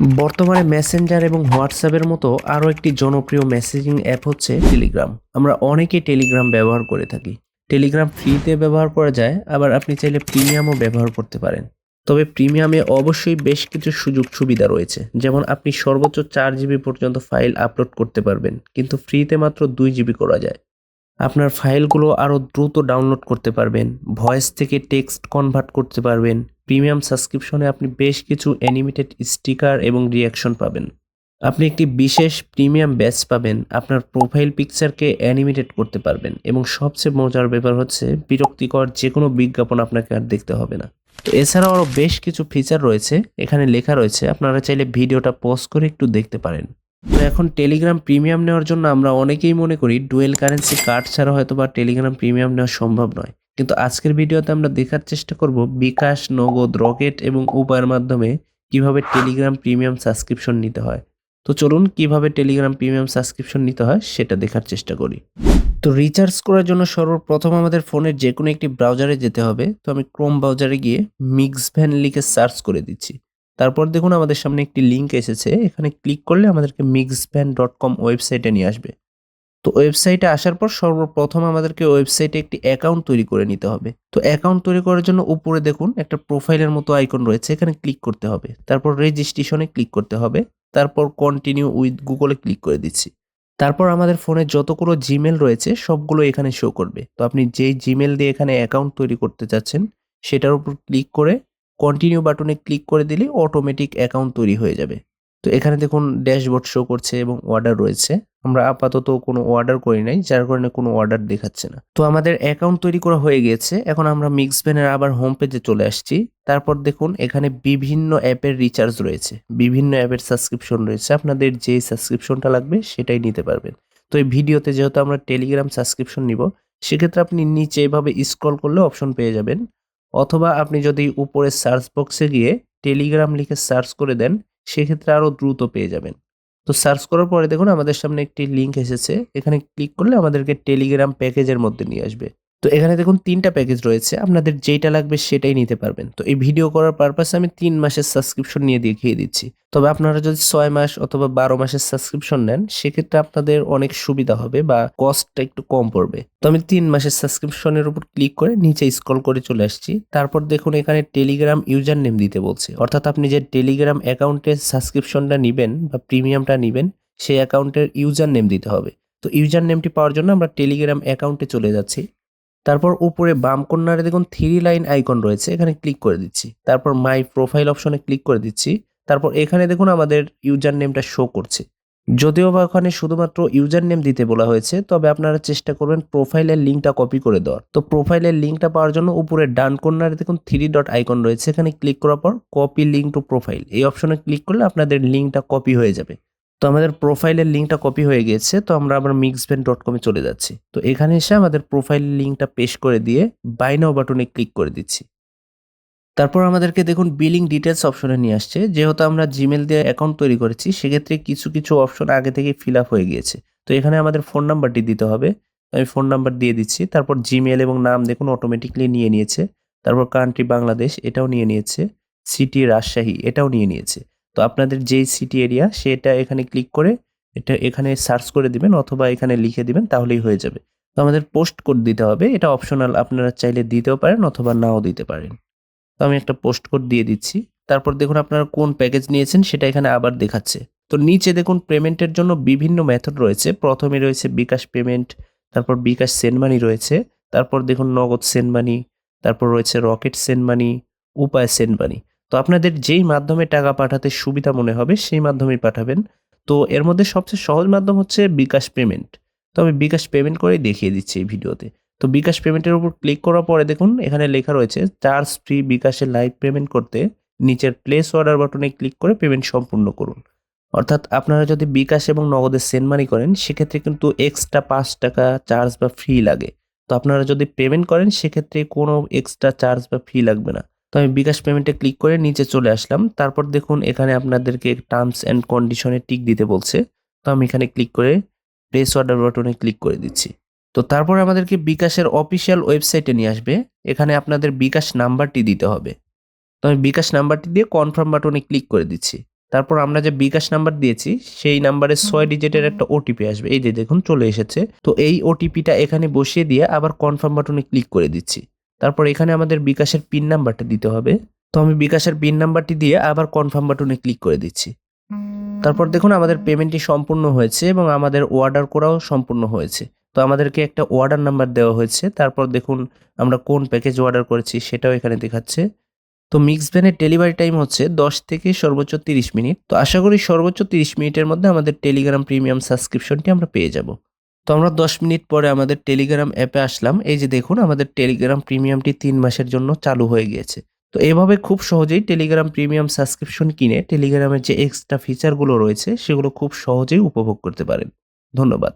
বর্তমানে মেসেঞ্জার এবং হোয়াটসঅ্যাপের মতো আরও একটি জনপ্রিয় মেসেজিং অ্যাপ হচ্ছে টেলিগ্রাম আমরা অনেকেই টেলিগ্রাম ব্যবহার করে থাকি। টেলিগ্রাম ফ্রিতে ব্যবহার করা যায়, আবার আপনি চাইলে প্রিমিয়ামও ব্যবহার করতে পারেন। তবে প্রিমিয়ামে অবশ্যই বেশ কিছু সুযোগ সুবিধা রয়েছে। যেমন আপনি সর্বোচ্চ চার জিবি পর্যন্ত ফাইল আপলোড করতে পারবেন, কিন্তু ফ্রিতে মাত্র দুই জিবি করা যায়। আপনার ফাইলগুলো আরও দ্রুত ডাউনলোড করতে পারবেন ভয়েস থেকে টেক্সট কনভার্ট করতে পারবেন প্রিমিয়াম সাবস্ক্রিপশনে আপনি বেশ কিছু অ্যানিমেটেড স্টিকার এবং রিয়াকশন পাবেন। আপনি একটি বিশেষ প্রিমিয়াম ব্যাচ পাবেন, আপনার প্রোফাইল পিকচারকে অ্যানিমেটেড করতে পারবেন এবং সবচেয়ে মজার ব্যাপার হচ্ছে, বিরক্তিকর যে কোনো বিজ্ঞাপন আপনাকে আর দেখতে হবে না। তো এছাড়াও আরও বেশ কিছু ফিচার রয়েছে, এখানে লেখা রয়েছে, আপনারা চাইলে ভিডিওটা পজ করে একটু দেখতে পারেন। তো এখন টেলিগ্রাম প্রিমিয়াম নেওয়ার জন্য আমরা অনেকেই মনে করি ডুয়েল কারেন্সি কার্ড ছাড়া হয়তো বা টেলিগ্রাম প্রিমিয়াম নেওয়া সম্ভব নয়। কিন্তু আজকের ভিডিওতে আমরা দেখার চেষ্টা করব বিকাশ নগদ রকেট এবং উপায়ের মাধ্যমে কীভাবে টেলিগ্রাম প্রিমিয়াম সাবস্ক্রিপশন নিতে হয়। তো চলুন কীভাবে টেলিগ্রাম প্রিমিয়াম সাবস্ক্রিপশন নিতে হয় সেটা দেখার চেষ্টা করি। তো রিচার্জ করার জন্য সর্বপ্রথম আমাদের ফোনের যে কোনো একটি ব্রাউজারে যেতে হবে। তো আমি ক্রোম ব্রাউজারে গিয়ে মিক্স ভ্যান লিখে সার্চ করে দিচ্ছি। তারপর দেখুন আমাদের সামনে একটি লিঙ্ক এসেছে। এখানে ক্লিক করলে আমাদেরকে মিক্স ভ্যান ডট কম ওয়েবসাইটে নিয়ে আসবে। তো ওয়েবসাইটে আসার পর সর্বপ্রথম আমাদেরকে ওয়েবসাইটে একটি অ্যাকাউন্ট তৈরি করে নিতে হবে। তো অ্যাকাউন্ট তৈরি করার জন্য উপরে দেখুন একটা প্রোফাইলের মতো আইকন রয়েছে, এখানে ক্লিক করতে হবে। তারপর রেজিস্ট্রেশনে ক্লিক করতে হবে। তারপর কন্টিনিউ উইথ গুগলে ক্লিক করে দিচ্ছি। তারপর আমাদের ফোনে যতগুলো জিমেল রয়েছে, সবগুলো এখানে শো করবে। তো আপনি যেই জিমেল দিয়ে এখানে অ্যাকাউন্ট তৈরি করতে চাচ্ছেন, সেটার উপর ক্লিক করে কন্টিনিউ বাটনে ক্লিক করে দিলে অটোমেটিক অ্যাকাউন্ট তৈরি হয়ে যাবে। তো এখানে দেখুন ড্যাশবোর্ড শো করছে এবং অর্ডার রয়েছে। আমরা আপাতত কোনো অর্ডার করি নাই, যার কারণে কোনো অর্ডার দেখাচ্ছে না। তো আমাদের অ্যাকাউন্ট তৈরি করা হয়ে গিয়েছে এখন আমরা মিক্স ভ্যানের আবার হোম পেজে চলে আসছি। তারপর দেখুন এখানে বিভিন্ন অ্যাপের রিচার্জ রয়েছে। বিভিন্ন অ্যাপের সাবস্ক্রিপশন রয়েছে। আপনাদের যে সাবস্ক্রিপশনটা লাগবে সেটাই নিতে পারবেন। তো এই ভিডিওতে যেহেতু আমরা টেলিগ্রাম সাবস্ক্রিপশন নিব, সেক্ষেত্রে আপনি নিচে এভাবে স্ক্রল করলে অপশন পেয়ে যাবেন। অথবা আপনি যদি উপরে সার্চ বক্সে গিয়ে টেলিগ্রাম লিখে সার্চ করে দেন সেক্ষেত্রে আরও দ্রুত পেয়ে যাবেন। তো সার্চ করার পরে দেখুন আমাদের সামনে একটি লিঙ্ক এসেছে। এখানে ক্লিক করলে আমাদেরকে টেলিগ্রাম প্যাকেজের মধ্যে নিয়ে আসবে। তো এখানে দেখুন তিনটা প্যাকেজ রয়েছে। আপনাদের যেটা লাগবে সেটাই নিতে পারবেন। তো এই ভিডিও করার পারপাসে আমি তিন মাসের সাবস্ক্রিপশন নিয়ে দেখিয়ে দিচ্ছি। তবে আপনারা যদি ছয় মাস অথবা বারো মাসের সাবস্ক্রিপশন নেন, সেক্ষেত্রে আপনাদের অনেক সুবিধা হবে বা কস্টটা একটু কম পড়বে। তো আমি তিন মাসের সাবস্ক্রিপশনের উপর ক্লিক করে নিচে স্ক্রল করে চলে আসছি। তারপর দেখুন এখানে টেলিগ্রাম ইউজার নেম দিতে বলছে। অর্থাৎ আপনি যে টেলিগ্রাম অ্যাকাউন্টে সাবস্ক্রিপশনটা নেবেন বা প্রিমিয়ামটা নেবেন, সেই অ্যাকাউন্টের ইউজার নেম দিতে হবে। তো ইউজার নেমটি পাওয়ার জন্য আমরা টেলিগ্রাম অ্যাকাউন্টে চলে যাচ্ছি। তারপর উপরে বাম কর্নারে দেখুন থ্রি লাইন আইকন রয়েছে, এখানে ক্লিক করে দিচ্ছি। তারপর মাই প্রোফাইল অপশনে ক্লিক করে দিচ্ছি। তারপর এখানে দেখুন আমাদের ইউজার নেমটা শো করছে। যদিও বা ওখানে শুধুমাত্র ইউজার নেম দিতে বলা হয়েছে, তবে আপনারা চেষ্টা করবেন প্রোফাইলের লিঙ্কটা কপি করে দেওয়ার। তো প্রোফাইলের লিঙ্কটা পাওয়ার জন্য উপরে ডান কর্নারে দেখুন থ্রি ডট আইকন রয়েছে, এখানে ক্লিক করার পর কপি লিঙ্ক টু প্রোফাইল এই অপশনে ক্লিক করলে আপনাদের লিঙ্কটা কপি হয়ে যাবে। তো আমাদের প্রোফাইলের লিঙ্কটা কপি হয়ে গিয়েছে তো আমরা আবার মিক্সভেন ডট কমে চলে যাচ্ছি। তো এখানে এসে আমাদের প্রোফাইল লিঙ্কটা পেশ করে দিয়ে বাই নাও বাটনে ক্লিক করে দিচ্ছি। তারপর আমাদেরকে দেখুন বিলিং ডিটেলস অপশনে নিয়ে আসছে। যেহেতু আমরা জিমেল দিয়ে অ্যাকাউন্ট তৈরি করেছি, সেক্ষেত্রে কিছু কিছু অপশন আগে থেকে ফিল আপ হয়ে গিয়েছে। তো এখানে আমাদের ফোন নাম্বারটি দিতে হবে। আমি ফোন নাম্বার দিয়ে দিচ্ছি। তারপর জিমেল এবং নাম দেখুন অটোমেটিকলি নিয়ে নিয়েছে। তারপর কান্ট্রি বাংলাদেশ এটাও নিয়ে নিয়েছে। সিটি রাজশাহী এটাও নিয়ে নিয়েছে। তো আপনাদের যেই সিটি এরিয়া সেটা এখানে ক্লিক করে এটা এখানে সার্চ করে দিবেন অথবা এখানে লিখে দিবেন, তাহলেই হয়ে যাবে। তো আমাদের পোস্ট কোড দিতে হবে, এটা অপশনাল আপনারা চাইলে দিতেও পারেন অথবা নাও দিতে পারেন। তো আমি একটা পোস্ট কোড দিয়ে দিচ্ছি। তারপর দেখুন আপনারা কোন প্যাকেজ নিয়েছেন, সেটা এখানে আবার দেখাচ্ছে। তো নিচে দেখুন পেমেন্টের জন্য বিভিন্ন মেথড রয়েছে। প্রথমে রয়েছে বিকাশ পেমেন্ট তারপর বিকাশ সেন্ড মানি রয়েছে, তারপর দেখুন নগদ সেন্ড মানি তারপর রয়েছে রকেট সেন্ড মানি উপায় সেন্ড মানি তো আপনাদের যেই মাধ্যমে টাকা পাঠাতে সুবিধা মনে হবে, সেই মাধ্যমেই পাঠাবেন। তো এর মধ্যে সবচেয়ে সহজ মাধ্যম হচ্ছে বিকাশ পেমেন্ট। তো আমি বিকাশ পেমেন্ট করেই দেখিয়ে দিচ্ছি এই ভিডিওতে। তো বিকাশ পেমেন্টের উপর ক্লিক করার পরে দেখুন, এখানে লেখা রয়েছে, চার্জ ফ্রি বিকাশে লাইভ পেমেন্ট করতে নিচের প্লেস অর্ডার বাটনে ক্লিক করে পেমেন্ট সম্পূর্ণ করুন। অর্থাৎ আপনারা যদি বিকাশ এবং নগদে সেন্ড মানি করেন, সেক্ষেত্রে কিন্তু এক্সট্রা পাঁচ টাকা চার্জ বা ফি লাগে। তো আপনারা যদি পেমেন্ট করেন, সেক্ষেত্রে কোনো এক্সট্রা চার্জ বা ফি লাগবে না। তো আমি বিকাশ পেমেন্টে ক্লিক করে নিচে চলে আসলাম। তারপর দেখুন এখানে আপনাদেরকে টার্মস অ্যান্ড কন্ডিশনে টিক দিতে বলছে। তো আমি এখানে ক্লিক করে প্লেস অর্ডার বাটনে ক্লিক করে দিচ্ছি। তো তারপর আমাদেরকে বিকাশের অফিসিয়াল ওয়েবসাইটে নিয়ে আসবে। এখানে আপনাদের বিকাশ নাম্বারটি দিতে হবে। তো আমি বিকাশ নাম্বারটি দিয়ে কনফার্ম বাটনে ক্লিক করে দিচ্ছি। তারপর আমরা যে বিকাশ নাম্বার দিয়েছি, সেই নাম্বারে ছয় ডিজিটের একটা ওটিপি আসবে। এই যে দেখুন চলে এসেছে। তো এই ওটিপিটা এখানে বসিয়ে দিয়ে আবার কনফার্ম বাটনে ক্লিক করে দিচ্ছি। তারপর এখানে আমাদের বিকাশের পিন নাম্বারটা দিতে হবে। তো আমি বিকাশের পিন নাম্বারটি দিয়ে আবার কনফার্ম বাটনে ক্লিক করে দিচ্ছি। তারপর দেখুন আমাদের পেমেন্টটি সম্পূর্ণ হয়েছে এবং আমাদের অর্ডার করাও সম্পূর্ণ হয়েছে। তো আমাদেরকে একটা অর্ডার নাম্বার দেওয়া হয়েছে। তারপর দেখুন আমরা কোন প্যাকেজ অর্ডার করেছি সেটাও এখানে দেখাচ্ছে। তো মিক্স ভ্যানের ডেলিভারি টাইম হচ্ছে দশ থেকে সর্বোচ্চ তিরিশ মিনিট। তো আশা করি সর্বোচ্চ তিরিশ মিনিটের মধ্যে আমাদের টেলিগ্রাম প্রিমিয়াম সাবস্ক্রিপশনটি আমরা পেয়ে যাব। তো আমরা দশ মিনিট পরে আমাদের টেলিগ্রাম অ্যাপে আসলাম। এই যে দেখুন, আমাদের টেলিগ্রাম প্রিমিয়ামটি তিন মাসের জন্য চালু হয়ে গিয়েছে। তো এভাবে খুব সহজেই টেলিগ্রাম প্রিমিয়াম সাবস্ক্রিপশন কিনে টেলিগ্রামের যে এক্সট্রা ফিচারগুলো রয়েছে, সেগুলো খুব সহজেই উপভোগ করতে পারেন। ধন্যবাদ।